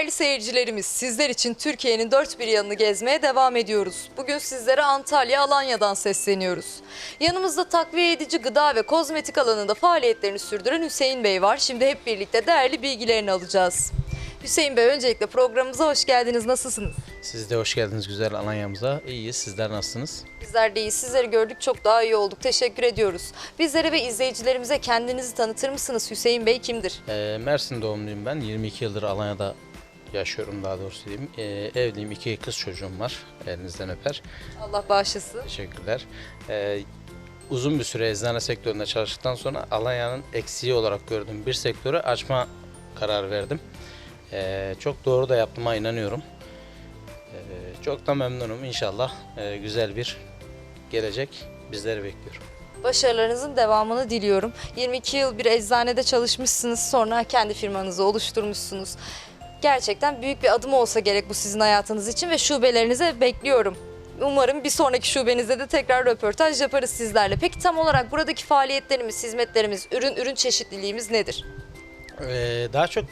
Değerli seyircilerimiz, sizler için Türkiye'nin dört bir yanını gezmeye devam ediyoruz. Bugün sizlere Antalya, Alanya'dan sesleniyoruz. Yanımızda takviye edici gıda ve kozmetik alanında faaliyetlerini sürdüren Hüseyin Bey var. Şimdi hep birlikte değerli bilgilerini alacağız. Hüseyin Bey öncelikle programımıza hoş geldiniz. Nasılsınız? Siz de hoş geldiniz güzel Alanya'mıza. İyiyiz. Sizler nasılsınız? Bizler de iyi. Sizleri gördük çok daha iyi olduk. Teşekkür ediyoruz. Bizlere ve izleyicilerimize kendinizi tanıtır mısınız? Hüseyin Bey kimdir? Ee, Mersin doğumluyum ben. 22 yıldır Alanya'da yaşıyorum daha doğrusu diyeyim. Ee, evliyim. iki kız çocuğum var. Elinizden öper. Allah bağışlasın. Teşekkürler. Ee, uzun bir süre eczane sektöründe çalıştıktan sonra Alanya'nın eksiği olarak gördüğüm bir sektörü açma kararı verdim. Ee, çok doğru da yaptığıma inanıyorum. Ee, çok da memnunum. İnşallah e, güzel bir gelecek bizleri bekliyor. Başarılarınızın devamını diliyorum. 22 yıl bir eczanede çalışmışsınız, sonra kendi firmanızı oluşturmuşsunuz. Gerçekten büyük bir adım olsa gerek bu sizin hayatınız için ve şubelerinize bekliyorum. Umarım bir sonraki şubenizde de tekrar röportaj yaparız sizlerle. Peki tam olarak buradaki faaliyetlerimiz, hizmetlerimiz, ürün ürün çeşitliliğimiz nedir? Ee, daha çok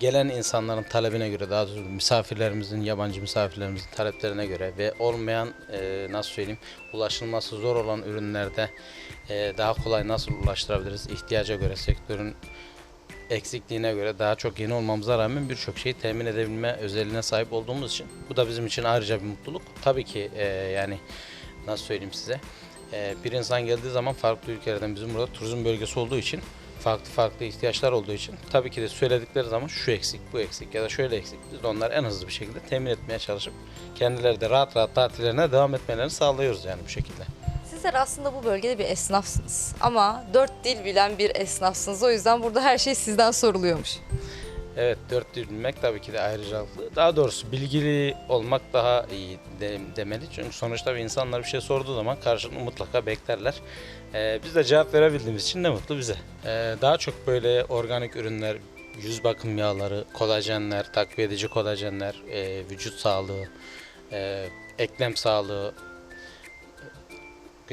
gelen insanların talebine göre, daha doğrusu misafirlerimizin, yabancı misafirlerimizin taleplerine göre ve olmayan, e, nasıl söyleyeyim, ulaşılması zor olan ürünlerde e, daha kolay nasıl ulaştırabiliriz, ihtiyaca göre, sektörün eksikliğine göre daha çok yeni olmamıza rağmen birçok şeyi temin edebilme özelliğine sahip olduğumuz için bu da bizim için ayrıca bir mutluluk. Tabii ki e, yani nasıl söyleyeyim size, e, bir insan geldiği zaman farklı ülkelerden bizim burada turizm bölgesi olduğu için farklı farklı ihtiyaçlar olduğu için tabii ki de söyledikleri zaman şu eksik, bu eksik ya da şöyle eksik. Biz de onları en hızlı bir şekilde temin etmeye çalışıp kendileri de rahat rahat tatillerine devam etmelerini sağlıyoruz yani bu şekilde. Sizler aslında bu bölgede bir esnafsınız ama dört dil bilen bir esnafsınız. O yüzden burada her şey sizden soruluyormuş. Evet dört dil bilmek tabii ki de ayrıcalıklı. Daha doğrusu bilgili olmak daha iyi de- demeli. Çünkü sonuçta insanlar bir şey sorduğu zaman karşılığını mutlaka beklerler. Ee, biz de cevap verebildiğimiz için ne mutlu bize. Ee, daha çok böyle organik ürünler, yüz bakım yağları, kolajenler, takviye edici kolajenler, e, vücut sağlığı, e, eklem sağlığı,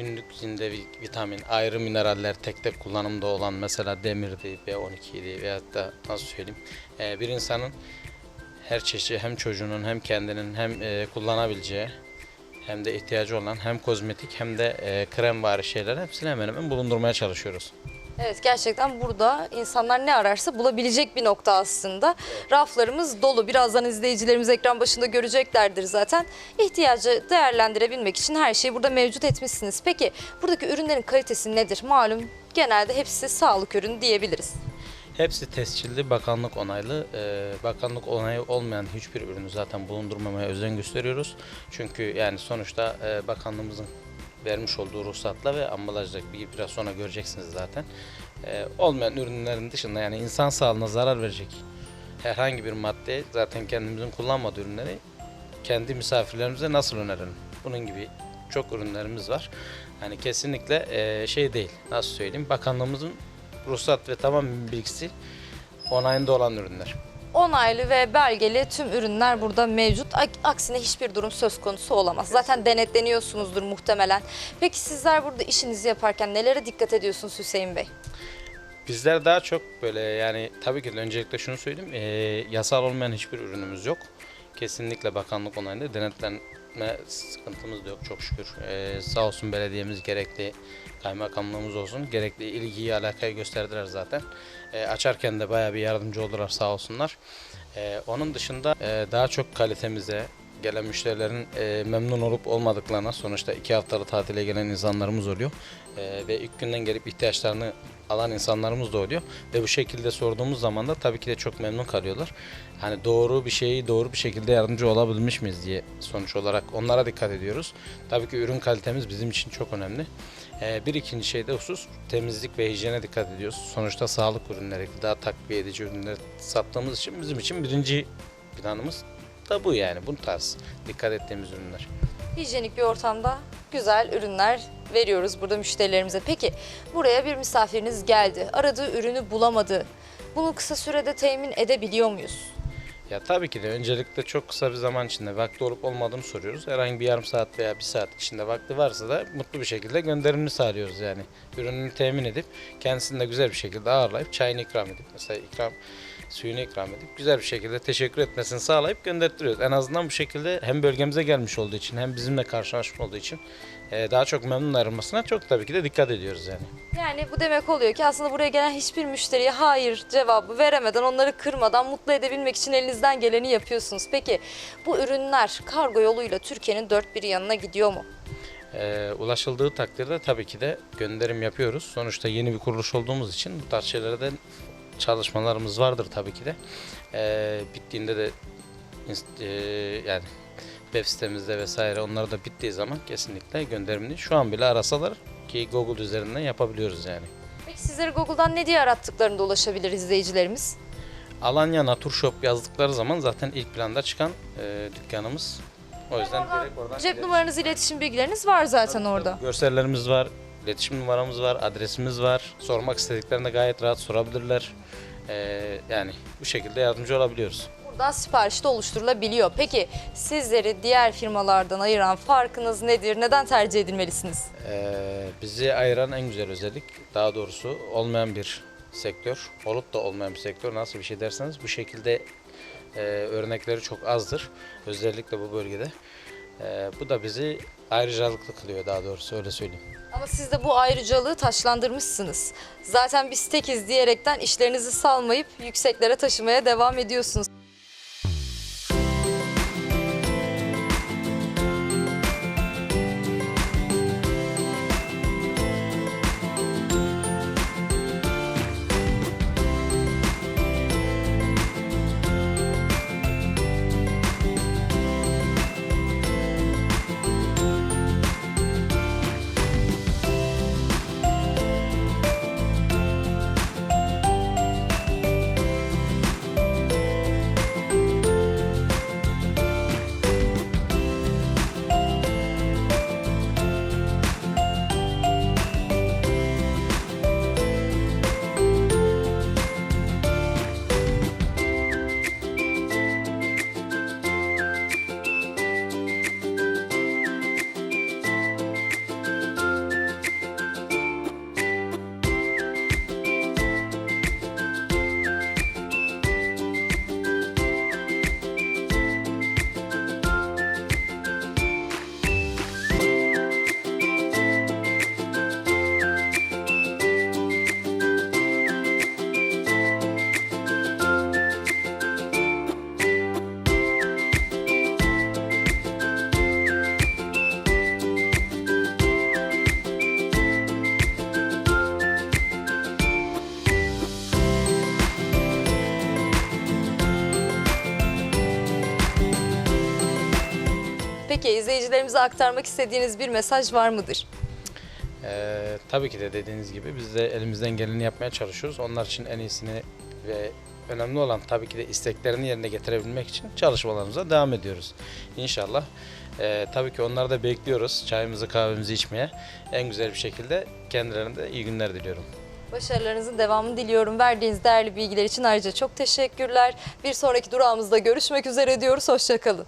günlük zinde vi- vitamin, ayrı mineraller tek tek kullanımda olan mesela demirdi, B12'ydi veyahut da nasıl söyleyeyim e, bir insanın her çeşit hem çocuğunun hem kendinin hem e, kullanabileceği hem de ihtiyacı olan hem kozmetik hem de e, krem vari şeyler hepsini hemen hemen bulundurmaya çalışıyoruz. Evet gerçekten burada insanlar ne ararsa bulabilecek bir nokta aslında. Raflarımız dolu. Birazdan izleyicilerimiz ekran başında göreceklerdir zaten. İhtiyacı değerlendirebilmek için her şeyi burada mevcut etmişsiniz. Peki buradaki ürünlerin kalitesi nedir? Malum genelde hepsi sağlık ürünü diyebiliriz. Hepsi tescilli, bakanlık onaylı. Ee, bakanlık onayı olmayan hiçbir ürünü zaten bulundurmamaya özen gösteriyoruz. Çünkü yani sonuçta e, bakanlığımızın vermiş olduğu ruhsatla ve ambalajla bir, biraz sonra göreceksiniz zaten. E, olmayan ürünlerin dışında yani insan sağlığına zarar verecek herhangi bir madde zaten kendimizin kullanmadığı ürünleri kendi misafirlerimize nasıl önerelim? Bunun gibi çok ürünlerimiz var. Hani kesinlikle e, şey değil. Nasıl söyleyeyim? Bakanlığımızın ruhsat ve tamam bilgisi onayında olan ürünler. Onaylı ve belgeli tüm ürünler burada mevcut. Ak- Aksine hiçbir durum söz konusu olamaz. Zaten denetleniyorsunuzdur muhtemelen. Peki sizler burada işinizi yaparken nelere dikkat ediyorsunuz Hüseyin Bey? Bizler daha çok böyle yani tabii ki de öncelikle şunu söyleyeyim. e, yasal olmayan hiçbir ürünümüz yok. Kesinlikle bakanlık onayında denetlenme sıkıntımız da yok çok şükür. E, sağ olsun belediyemiz gerekli kaymakamlığımız olsun gerekli ilgiyi alakayı gösterdiler zaten. E, açarken de bayağı bir yardımcı oldular sağ olsunlar. E, onun dışında e, daha çok kalitemize gelen müşterilerin e, memnun olup olmadıklarına sonuçta iki haftalık tatile gelen insanlarımız oluyor. E, ve ilk günden gelip ihtiyaçlarını alan insanlarımız da oluyor. Ve bu şekilde sorduğumuz zaman da tabii ki de çok memnun kalıyorlar. Hani doğru bir şeyi doğru bir şekilde yardımcı olabilmiş miyiz diye sonuç olarak onlara dikkat ediyoruz. Tabii ki ürün kalitemiz bizim için çok önemli. Ee, bir ikinci şey de husus temizlik ve hijyene dikkat ediyoruz. Sonuçta sağlık ürünleri, gıda takviye edici ürünleri sattığımız için bizim için birinci planımız da bu yani. Bu tarz dikkat ettiğimiz ürünler. Hijyenik bir ortamda güzel ürünler veriyoruz burada müşterilerimize. Peki buraya bir misafiriniz geldi, aradığı ürünü bulamadı. Bunu kısa sürede temin edebiliyor muyuz? Ya tabii ki de öncelikle çok kısa bir zaman içinde vakti olup olmadığını soruyoruz. Herhangi bir yarım saat veya bir saat içinde vakti varsa da mutlu bir şekilde gönderimini sağlıyoruz yani. Ürününü temin edip kendisini de güzel bir şekilde ağırlayıp çayını ikram edip mesela ikram suyunu ikram edip güzel bir şekilde teşekkür etmesini sağlayıp gönderttiriyoruz. En azından bu şekilde hem bölgemize gelmiş olduğu için hem bizimle karşılaşmış olduğu için e, daha çok memnun ayrılmasına çok tabii ki de dikkat ediyoruz yani. Yani bu demek oluyor ki aslında buraya gelen hiçbir müşteriye hayır cevabı veremeden, onları kırmadan mutlu edebilmek için elinizden geleni yapıyorsunuz. Peki bu ürünler kargo yoluyla Türkiye'nin dört bir yanına gidiyor mu? E, ulaşıldığı takdirde tabii ki de gönderim yapıyoruz. Sonuçta yeni bir kuruluş olduğumuz için bu tarz şeylere de çalışmalarımız vardır tabii ki de. E, bittiğinde de e, yani web sitemizde vesaire onlar da bittiği zaman kesinlikle gönderimini şu an bile arasalar ki Google üzerinden yapabiliyoruz yani. Peki sizleri Google'dan ne diye arattıklarında ulaşabilir izleyicilerimiz? Alanya Natur Shop yazdıkları zaman zaten ilk planda çıkan e, dükkanımız. O yüzden direkt oradan Cep numaranız, iletişim bilgileriniz var zaten orada. Görsellerimiz var, iletişim numaramız var, adresimiz var. Sormak istediklerinde gayet rahat sorabilirler. E, yani bu şekilde yardımcı olabiliyoruz. Buradan sipariş de oluşturulabiliyor. Peki sizleri diğer firmalardan ayıran farkınız nedir? Neden tercih edilmelisiniz? Ee, bizi ayıran en güzel özellik, daha doğrusu olmayan bir sektör, olup da olmayan bir sektör nasıl bir şey derseniz bu şekilde e, örnekleri çok azdır. Özellikle bu bölgede. Ee, bu da bizi ayrıcalıklı kılıyor daha doğrusu öyle söyleyeyim. Ama siz de bu ayrıcalığı taşlandırmışsınız. Zaten biz tekiz diyerekten işlerinizi salmayıp yükseklere taşımaya devam ediyorsunuz. Peki izleyicilerimize aktarmak istediğiniz bir mesaj var mıdır? Ee, tabii ki de dediğiniz gibi biz de elimizden geleni yapmaya çalışıyoruz. Onlar için en iyisini ve önemli olan tabii ki de isteklerini yerine getirebilmek için çalışmalarımıza devam ediyoruz. İnşallah. Ee, tabii ki onları da bekliyoruz çayımızı kahvemizi içmeye. En güzel bir şekilde kendilerine de iyi günler diliyorum. Başarılarınızın devamını diliyorum. Verdiğiniz değerli bilgiler için ayrıca çok teşekkürler. Bir sonraki durağımızda görüşmek üzere diyoruz. Hoşçakalın.